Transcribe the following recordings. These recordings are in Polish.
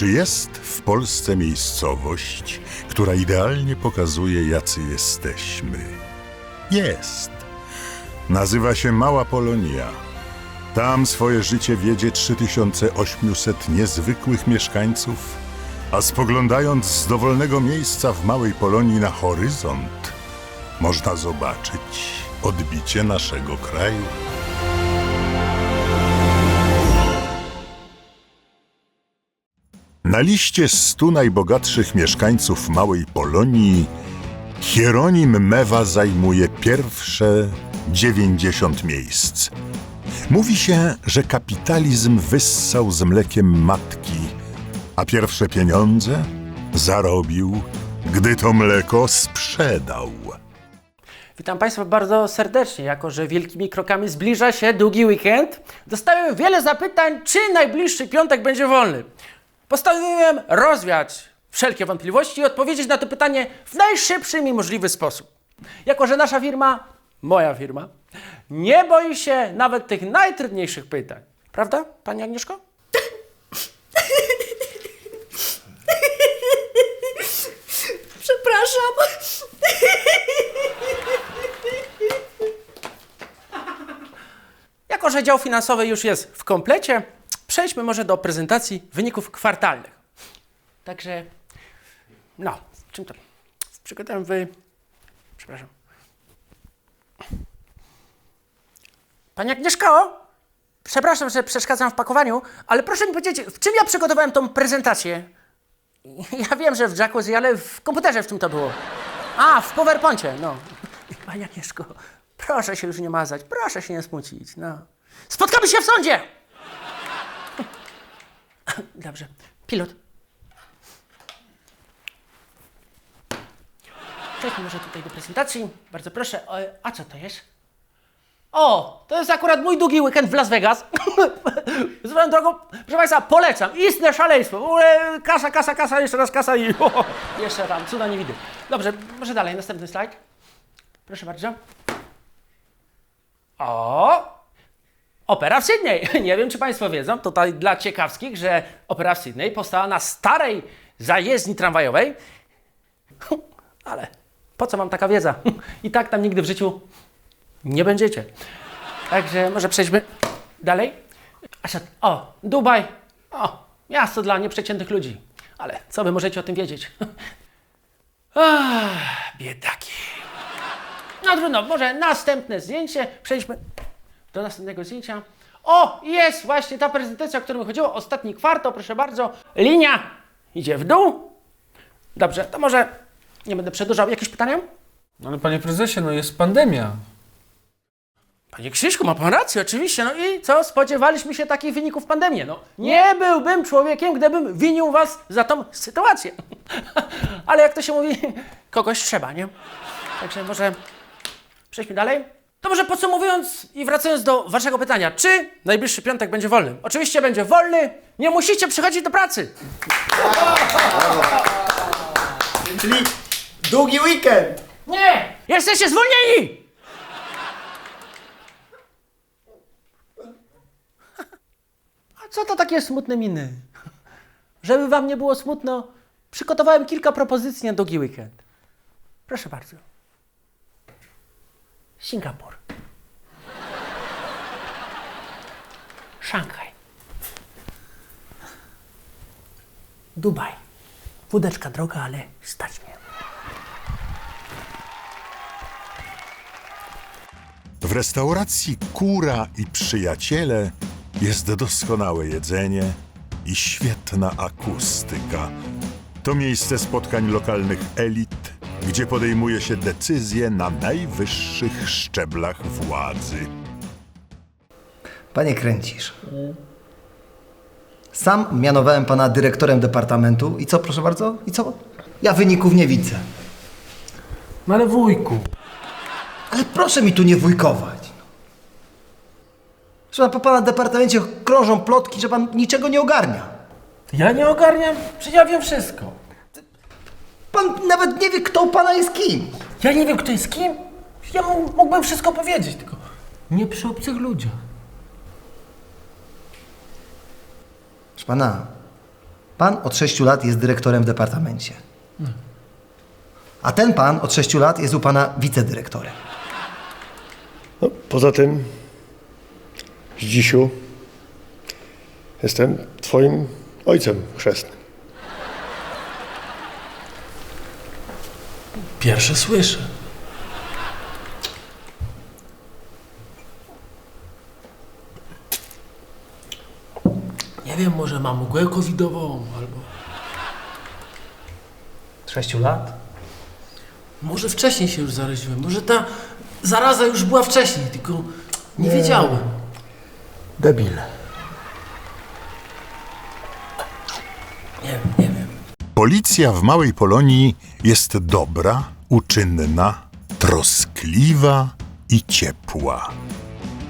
Czy jest w Polsce miejscowość, która idealnie pokazuje, jacy jesteśmy? Jest. Nazywa się Mała Polonia. Tam swoje życie wiedzie 3800 niezwykłych mieszkańców, a spoglądając z dowolnego miejsca w Małej Polonii na horyzont, można zobaczyć odbicie naszego kraju. Na liście 100 najbogatszych mieszkańców Małej Polonii Hieronim Mewa zajmuje pierwsze 90 miejsc. Mówi się, że kapitalizm wyssał z mlekiem matki, a pierwsze pieniądze zarobił, gdy to mleko sprzedał. Witam Państwa bardzo serdecznie. Jako, że wielkimi krokami zbliża się długi weekend, dostałem wiele zapytań, czy najbliższy piątek będzie wolny. Postanowiłem rozwiać wszelkie wątpliwości i odpowiedzieć na to pytanie w najszybszy mi możliwy sposób. Jako, że nasza firma, moja firma, nie boi się nawet tych najtrudniejszych pytań. Prawda, Pani Agnieszko? Przepraszam. Jako, że dział finansowy już jest w komplecie, przejdźmy może do prezentacji wyników kwartalnych. Także, no, czym to? Przygotowałem wy... Przepraszam. Pani Agnieszko, przepraszam, że przeszkadzam w pakowaniu, ale proszę mi powiedzieć, w czym ja przygotowałem tą prezentację? Ja wiem, że w Jacuzzi, ale w komputerze w czym to było? A, w PowerPoincie, no. Pani Agnieszko, proszę się już nie mazać, proszę się nie smucić, no. Spotkamy się w sądzie! Dobrze. Pilot. Przejdźmy może tutaj do prezentacji. Bardzo proszę. O, A co to jest? O, to jest akurat mój długi weekend w Las Vegas. Swoją drogą, proszę Państwa, polecam. Istne szaleństwo. W ogóle kasa, kasa, kasa, jeszcze raz kasa i o, jeszcze tam, cuda nie widzę. Dobrze, może dalej, następny slajd. Proszę bardzo. O! Opera w Sydney. Nie wiem, czy Państwo wiedzą, tutaj dla ciekawskich, że opera w Sydney powstała na starej zajezdni tramwajowej. Ale po co mam taka wiedza? I tak tam nigdy w życiu nie będziecie. Także może przejdźmy dalej. A co- O, Dubaj. O, miasto dla nieprzeciętnych ludzi. Ale co wy możecie o tym wiedzieć? Ach, biedaki. No trudno, może następne zdjęcie. Przejdźmy do następnego zdjęcia. O, jest właśnie ta prezentacja, o którą mi chodziło. Ostatni kwartał, proszę bardzo. Linia idzie w dół. Dobrze, to może nie będę przedłużał. Jakieś pytania? Ale panie prezesie, no jest pandemia. Panie Krzyśku, ma pan rację, oczywiście. No i co? Spodziewaliśmy się takich wyników pandemii. No, nie byłbym człowiekiem, gdybym winił was za tą sytuację. Ale jak to się mówi, kogoś trzeba, nie? Także może przejdźmy dalej. To może podsumowując i wracając do waszego pytania, czy najbliższy piątek będzie wolny? Oczywiście będzie wolny, nie musicie przychodzić do pracy. Czyli długi weekend. Nie! Jesteście zwolnieni! A co to takie smutne miny? Żeby wam nie było smutno, przygotowałem kilka propozycji na długi weekend. Proszę bardzo. Singapur. Szanghaj. Dubaj. Wódeczka droga, ale stać mnie. W restauracji Kura i Przyjaciele jest doskonałe jedzenie i świetna akustyka. To miejsce spotkań lokalnych elit, gdzie podejmuje się decyzje na najwyższych szczeblach władzy. Panie kręcisz. Sam mianowałem pana dyrektorem departamentu i co, proszę bardzo? I co? Ja wyników nie widzę. No ale wujku. Ale proszę mi tu nie wujkować. Że po pana departamencie krążą plotki, że pan niczego nie ogarnia. Ja nie ogarniam, przecież ja wiem wszystko. Pan nawet nie wie, kto u pana jest kim. Ja nie wiem, kto jest kim. Ja mu- mógłbym wszystko powiedzieć, tylko nie przy obcych ludziach. Proszę pana, Pan od 6 lat jest dyrektorem w departamencie. A ten pan od 6 lat jest u pana wicedyrektorem. No, poza tym, Zdzisiu, jestem twoim ojcem chrzestnym. Pierwsze słyszę. Nie wiem, może mam mgłę covidową albo... Sześciu lat? Może wcześniej się już zaraziłem. Może ta zaraza już była wcześniej, tylko nie, wiedziałem. Debil. Nie wiem, nie wiem. Policja w Małej Polonii jest dobra, uczynna, troskliwa i ciepła.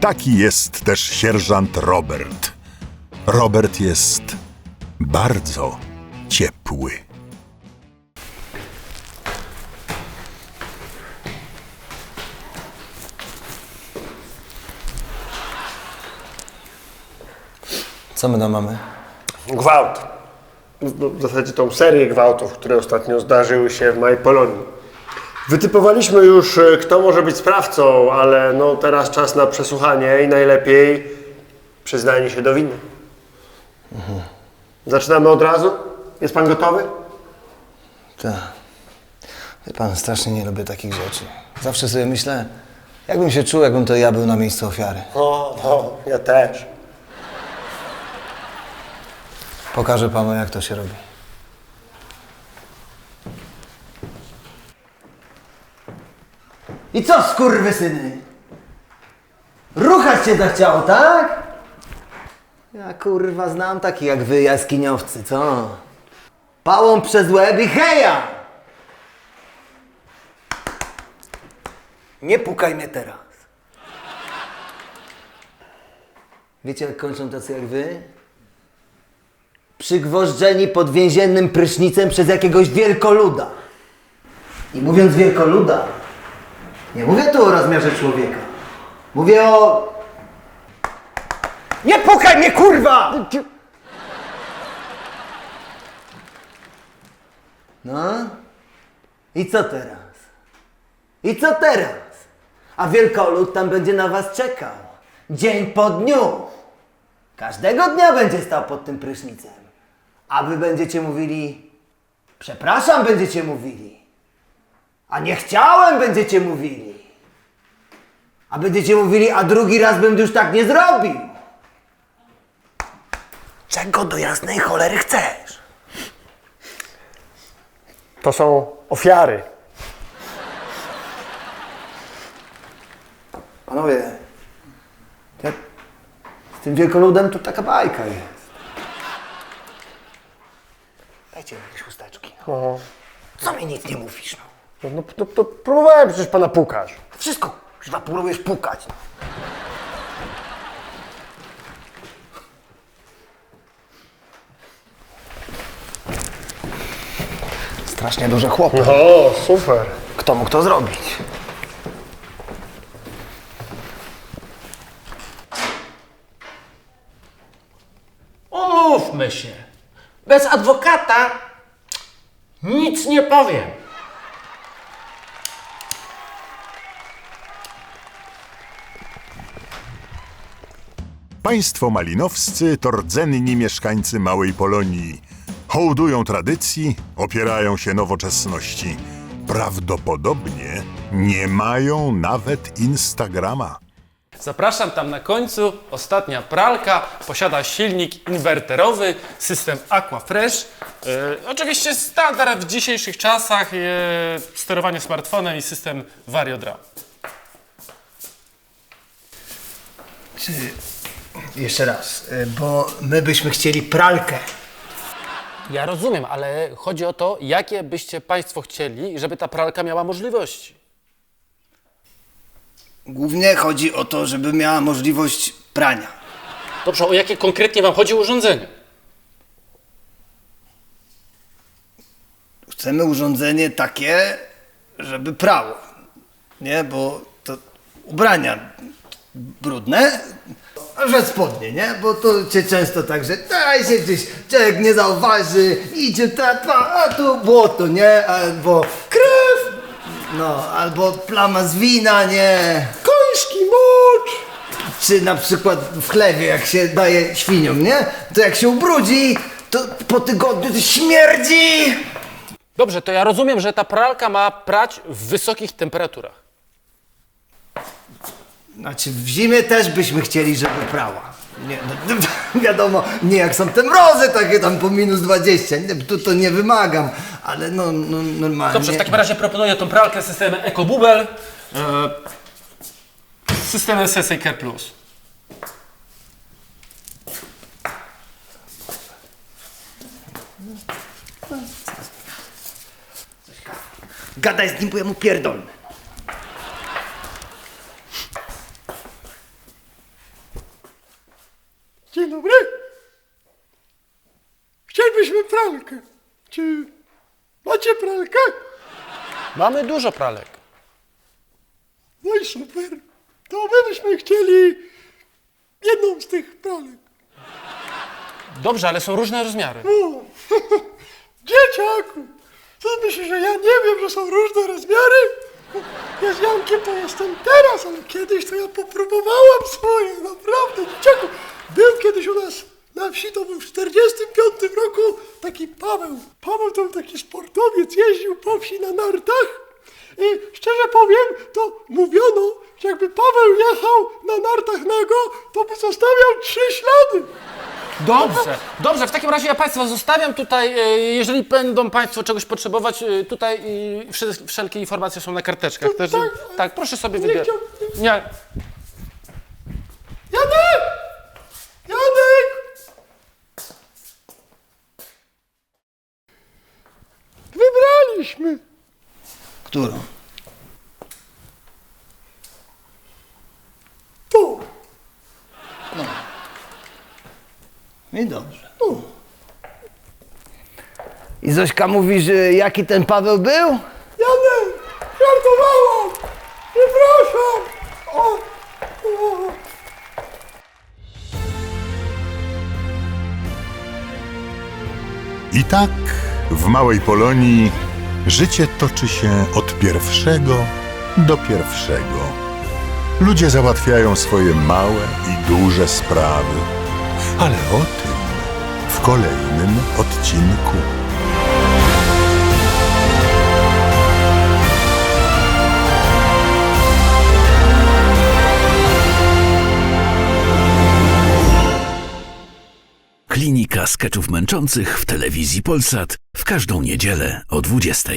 Taki jest też sierżant Robert. Robert jest bardzo ciepły. Co my tam mamy? Gwałt. W w zasadzie tą serię gwałtów, które ostatnio zdarzyły się w mojej Polonii. Wytypowaliśmy już, e, kto może być sprawcą, ale no teraz czas na przesłuchanie i najlepiej przyznanie się do winy. Zaczynamy od razu? Jest pan gotowy? Tak. Wie pan, strasznie nie lubię takich rzeczy. Zawsze sobie myślę, jakbym się czuł, jakbym to ja był na miejscu ofiary. O, no, ja też. Pokażę panu, jak to się robi. I co, skurwysyny? Ruchać cię zachciało, tak? Ja kurwa znam takich jak wy, jaskiniowcy, co? Pałą przez łeb i heja! Nie pukaj mnie teraz. Wiecie, jak kończą tacy jak wy? Przygwożdżeni pod więziennym prysznicem przez jakiegoś wielkoluda. I mówiąc wielkoluda, nie mówię tu o rozmiarze człowieka. Mówię o... Nie pukaj mnie, kurwa! No? I co teraz? I co teraz? A wielkolud tam będzie na was czekał. Dzień po dniu. Każdego dnia będzie stał pod tym prysznicem. A wy będziecie mówili, przepraszam, będziecie mówili. A nie chciałem, będziecie mówili. A będziecie mówili, a drugi raz bym już tak nie zrobił. Czego do jasnej cholery chcesz? To są ofiary. Panowie, ja, z tym wielkoludem to taka bajka jest. Dajcie mi jakieś chusteczki. No. Co mi nic nie mówisz? No? No, no, no, to próbowałem przecież pana pukać. Wszystko, chyba próbujesz pukać. No. Strasznie duże chłopy. O, super. Kto mógł to zrobić? Umówmy się. Bez adwokata nic nie powiem. Państwo malinowscy to rdzenni mieszkańcy Małej Polonii. Hołdują tradycji, opierają się nowoczesności. Prawdopodobnie nie mają nawet Instagrama. Zapraszam tam na końcu. Ostatnia pralka posiada silnik inwerterowy, system Aquafresh. E, oczywiście standard w dzisiejszych czasach, e, sterowanie smartfonem i system VarioDraw. Jeszcze raz, y, bo my byśmy chcieli pralkę. Ja rozumiem, ale chodzi o to, jakie byście Państwo chcieli, żeby ta pralka miała możliwości. Głównie chodzi o to, żeby miała możliwość prania. Dobrze, o jakie konkretnie Wam chodzi urządzenie? Chcemy urządzenie takie, żeby prało. Nie, bo to ubrania brudne. że spodnie, nie? Bo to cię często tak, że daj się gdzieś, człowiek nie zauważy, idzie tata, a tu błoto, nie? Albo no, albo plama z wina, nie? Koński mocz! Czy na przykład w chlewie, jak się daje świniom, nie? To jak się ubrudzi, to po tygodniu to śmierdzi! Dobrze, to ja rozumiem, że ta pralka ma prać w wysokich temperaturach. Znaczy w zimie też byśmy chcieli, żeby prała. Nie, no, wiadomo, nie jak są te mrozy takie tam po minus 20, nie, tu to nie wymagam, ale no, no normalnie. Dobrze, w takim razie proponuję tą pralkę z systemem EcoBubel e, z systemem Sensei Care Plus. Gadaj z nim, bo ja mu pierdolę. Dzień dobry. Chcielibyśmy pralkę. Czy macie pralkę? Mamy dużo pralek. No i super. To my byśmy chcieli jedną z tych pralek. Dobrze, ale są różne rozmiary. O, dzieciaku, co myślisz, że ja nie wiem, że są różne rozmiary? Ja z Jankiem to jestem teraz, ale kiedyś to ja popróbowałam swoje, naprawdę, dzieciaku. Był kiedyś u nas na wsi, to był w 45 roku taki Paweł. Paweł to był taki sportowiec, jeździł po wsi na nartach i szczerze powiem, to mówiono, że jakby Paweł jechał na nartach nago, to by zostawiał trzy ślady. Dobrze, dobrze, w takim razie ja Państwa zostawiam tutaj. e, Jeżeli będą Państwo czegoś potrzebować, e, tutaj e, wsze- wszelkie informacje są na karteczkach. Też, tak. tak, proszę sobie Nie wybierać. chciał- Nie, Którą? Tu. I dobrze. I Zośka mówi, że jaki ten Paweł był? Janek! Żartowałam! Przepraszam! O, o. I tak w małej Polonii życie toczy się od pierwszego do pierwszego. Ludzie załatwiają swoje małe i duże sprawy, ale o tym w kolejnym odcinku. Klinika skeczów męczących w telewizji Polsat w każdą niedzielę o 20.